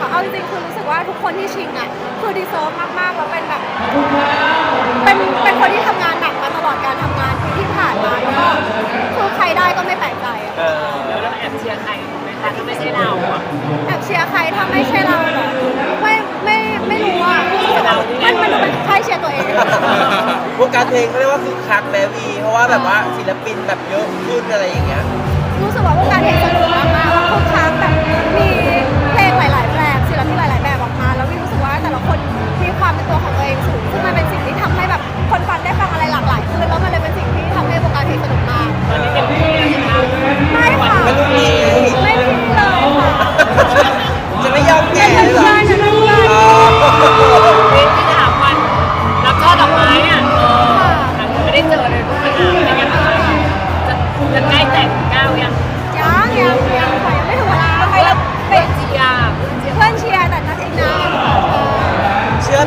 ดค่ะเอาจริงๆคือรู้สึกว่าทุกคนที่ชิงอะคือดีเซิร์ฟมากๆแล้วเป็นแบบเป็นเป็นคนที่ทำงานหนักมาตลอดการทำงานปีที่ผ่านมาแล้วก็คือใครได้ก็ไม่แปลกใจอะเออแล้วเราแอบเชียร์ใครไหมคะถ้าไม่ใช่เราอะแอบเชียร์ใครถ้าไม่ใช่เราเหรอไม่ไม่ไม่รู้อะรู้สึกว่ามันมันดูเป็นใช่เชียร์ตัวเอง วงการเพลงเขาเรียกว่าคือคักแมวี เพราะว่าแบบว่าศิลปินแบบเยอะขึ้นอะไรอย่างเงี้ย รู้สึกว่าวงการเพลงสนุกมากๆแล้วทุกครั้งแบบ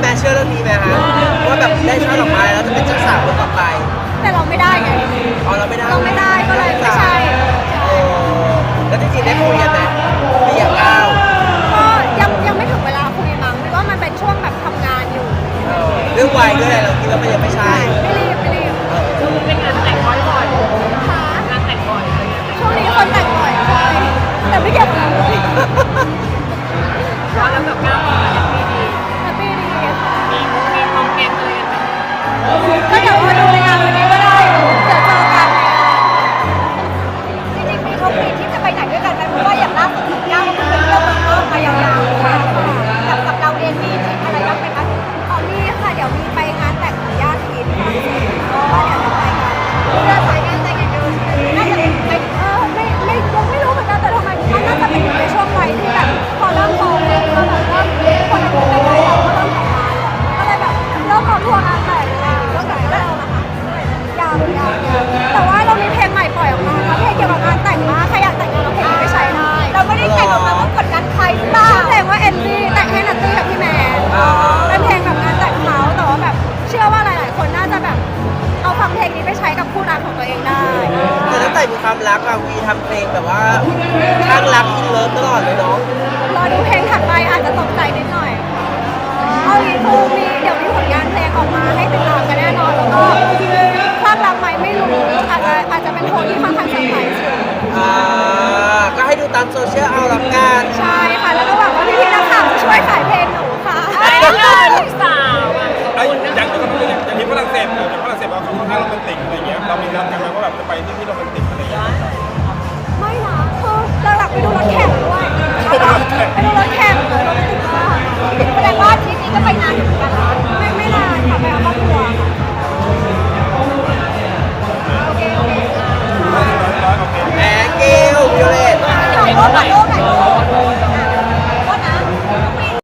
เชื่อไหมเชื่อเรื่องนี้ไหมฮะว่าแบบได้ช่อดอกไม้แล้วจะเป็นเจ้าสาวคนต่อไปแต่เราไม่ได้ไงอ๋อเราไม่ได้เราไม่ได้ก็เลยไม่ใช่โอ้แล้วจริงๆได้คุยกันไหมไม่อยากก้าวก็ยังยังไม่ถึงเวลาคุยมั้งเพราะว่ามันเป็นช่วงแบบทำงานอยู่เออเรื่องวัยด้วยแหละเราคิดว่ามันยังไม่ใช่ไม่รีบไม่รีบช่วงนี้เป็นงานแต่งบ่อยๆค่ะงานแต่งบ่อยอะไรอย่างเงี้ยช่วงนี้คนแต่งบ่อยใช่แต่ไม่เกี่ยวกับเราเลยเพราะแล้วแบบก้าว แต่ตั้งแต่มีความรักอะวีทำเพลงแบบว่าข้างรักอินเลิฟตลอดเลยเนาะรอดูเพลงถัดไปอาจจะตกใจนิดหน่อยค่ะเอาอย่างนี้คือมีเดี๋ยวมีผลงานเพลงออกมาให้ติดตามกันแน่นอนแล้วก็คลั่งรักไหมไม่รู้อาจจะอาจจะเป็นโทนที่ค่อนข้างเซอร์ไพรส์อยู่อ่าก็ให้ดูตามโซเชียลเอาละกัน ใช่ค่ะแล้วก็หวังว่าพี่ๆนักข่าวจะช่วยขา ว่าแบบจะไปที่ที่โรแมนติกอะไรอย่างเงี้ยไม่นะคือเราหลักไปดูรถแข่งด้วยไปดูรถแข่งเลยรถติดมากแสดงว่าทริปนี้ก็ไปนานอยู่เหมือนกันนะไม่ไม่นานค่ะไปเอาครอบครัวค่ะแหมเกลวิโอเลตถ่ายรูปถ่ายรู